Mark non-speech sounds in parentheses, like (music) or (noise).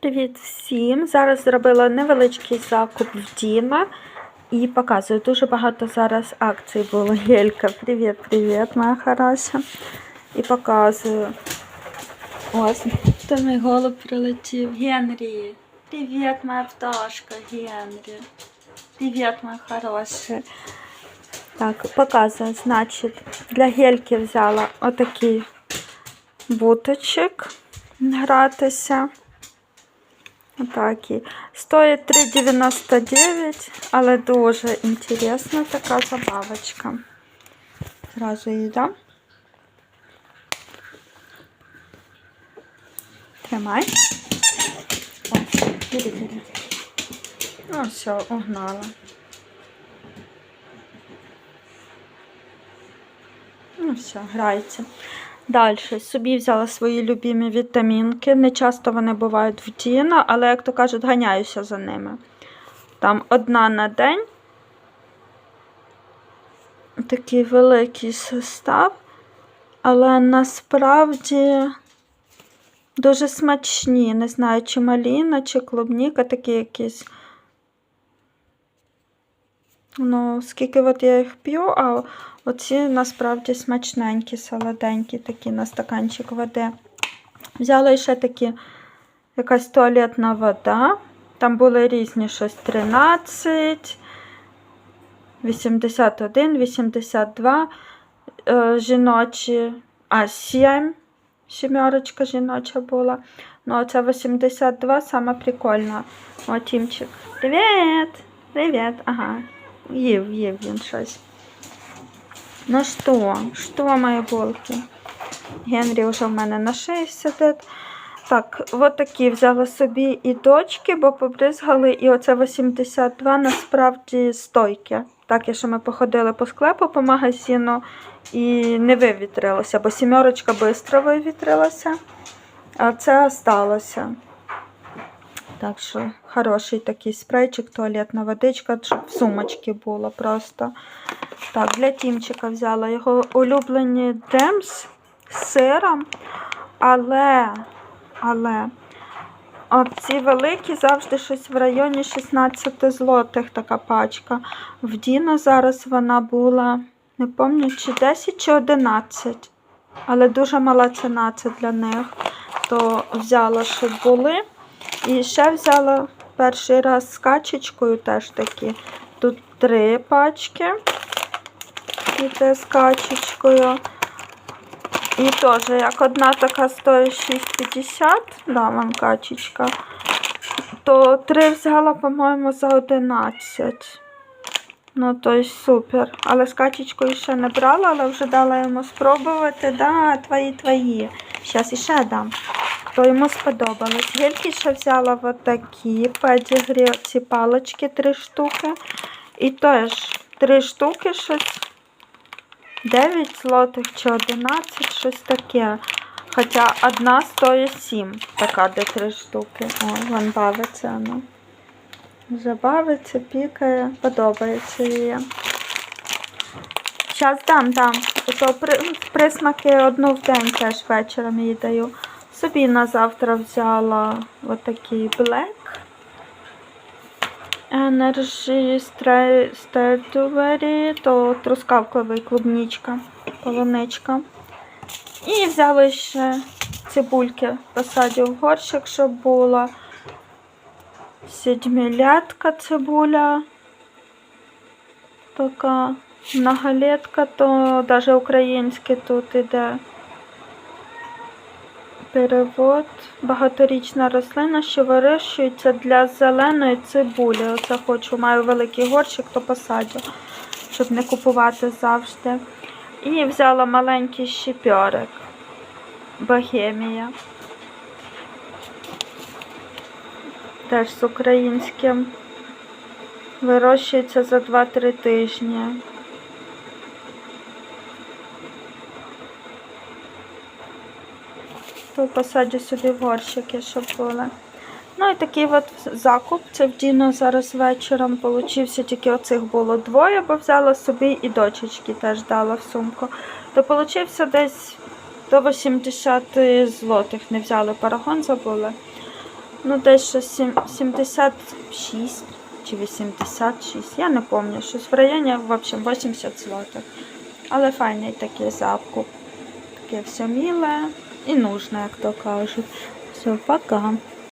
Привіт всім! Зараз зробила невеличкий закуп в Діна і показую. Дуже багато зараз акцій було. (laughs) Гелька, привіт, привіт, моя хороша. І показую. Ось, то мій голуб прилетів. Генрі. Привіт, моя пташка, Генрі. Привіт, моя хороша. Так, показую, значить, для гельки взяла отакий буточок гратися. Отакі. Стоїть 3,99, але дуже інтересна така забавочка. Зразу її дам. Тримай. О, бери, бери. Ну, все, угнала. Ну, все, грається. Далі собі взяла свої любимі вітамінки. Не часто вони бувають в Діна, але, як то кажуть, ганяюся за ними. Там одна на день. Такий великий состав, але насправді дуже смачні. Не знаю, чи маліна, чи клубніка, такі якісь. Ну, скільки от я їх п'ю, а оці насправді смачненькі, солоденькі, такі на стаканчик води. Взяла ще такі якась туалетна вода. Там були різні щось 13, 81, 82 е, жіночі, а 7, сімерочка жіноча була. Ну, це 82, сама прикольна. О, Тімчик. Привіт! Привіт! Ага. Їв, їв він щось. Ну що, що, мої булки? Генрі вже в мене на шиї сидить. Так, от такі взяла собі і дочки, бо побризгали, і оце 82 насправді стойке. Так, і що ми походили по склепу по магазину і не вивітрилося, бо сімерочка швидко вивітрилася, а це сталося. Так що хороший такий спрейчик, туалетна водичка, щоб в сумочці було просто. Так, для Тімчика взяла його улюблені демс з сиром, але, але ці великі завжди щось в районі 16 злотих така пачка. В Діно зараз вона була, не пам'ятаю, чи 10 чи 11. Але дуже мала ціна це для них. То взяла, щоб були. І ще взяла перший раз з качечкою теж такі. Тут три пачки. І те з качечкою. І теж, як одна така стоїть 6,50, да, вам качечка, то три взяла, по-моєму, за 11. Ну, то й супер. Але з качечкою ще не брала, але вже дала йому спробувати. Да, твої, твої. Зараз іще дам то йому сподобалось. Гельки ще взяла от такі педігрі, ці палочки три штуки. І теж три штуки щось 9 злотих чи 11, щось таке. Хоча одна стоїть 7, така де три штуки. О, вон бавиться ну. Вже бавиться, пікає, подобається їй. Зараз дам, дам. То присмаки одну в день теж вечором їй даю. Собі на завтра взяла отакий Black Energy Strawberry, то трускавковий клубничка, полуничка. І взяла ще цибульки, посадю горщик, щоб була сідьмілятка цибуля. Така многолетка, то навіть українське тут іде. Перевод. Багаторічна рослина, що вирощується для зеленої цибулі. Оце хочу, маю великий горщик, то посадю, щоб не купувати завжди. І взяла маленький щепьорик. Богемія. Теж з українським. Вирощується за 2-3 тижні. Посаджу в горщики, щоб були. Ну і такий от закуп. Це в Діно зараз вечором получився, тільки оцих було двоє, бо взяла собі і дочечки теж дала в сумку. То получився десь до 80 злотих. Не взяли парагон, забули. Ну, десь щось 76 чи 86, я не пам'ятаю, щось в районі, в общем, 80 злотих. Але файний такий закуп. Таке все миле і нужне, як то кажуть. Все, пока.